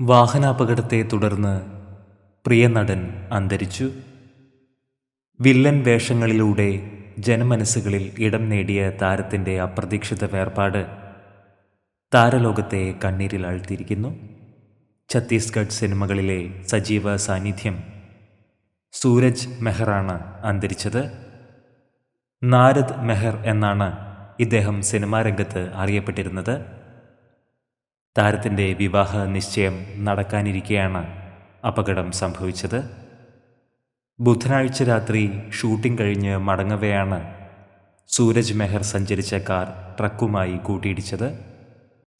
വാഹനാപകടത്തെ തുടർന്ന് പ്രിയ നടൻ അന്തരിച്ചു. വില്ലൻ വേഷങ്ങളിലൂടെ ജനമനസ്സുകളിൽ ഇടം നേടിയ താരത്തിന്റെ അപ്രതീക്ഷിത വേർപാട് താരലോകത്തെ കണ്ണീരിൽ ആഴ്ത്തിയിരിക്കുന്നു. ഛത്തീസ്ഗഡ് സിനിമകളിലെ സജീവ സാന്നിധ്യം സൂരജ് മെഹറാണ് അന്തരിച്ചത്. നാരദ് മെഹർ എന്നാണ് ഇദ്ദേഹം സിനിമാരംഗത്ത് അറിയപ്പെട്ടിരുന്നത്. താരത്തിന്റെ വിവാഹ നിശ്ചയം നടക്കാനിരിക്കെയാണ് അപകടം സംഭവിച്ചത്. ബുധനാഴ്ച രാത്രി ഷൂട്ടിംഗ് കഴിഞ്ഞ് മടങ്ങവെയാണ് സൂരജ് മെഹർ സഞ്ചരിച്ച കാർ ട്രക്കുമായി കൂട്ടിയിടിച്ചത്.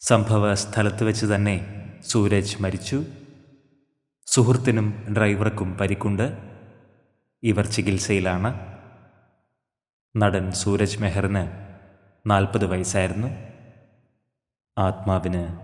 സംഭവ സ്ഥലത്ത് വെച്ച് തന്നെ സൂരജ് മരിച്ചു. സുഹൃത്തിനും ഡ്രൈവർക്കും പരിക്കുണ്ട്. ഇവർ ചികിത്സയിലാണ്. നടൻ സൂരജ് മെഹറിന് നാൽപ്പത് വയസ്സായിരുന്നു. ആത്മാവിന്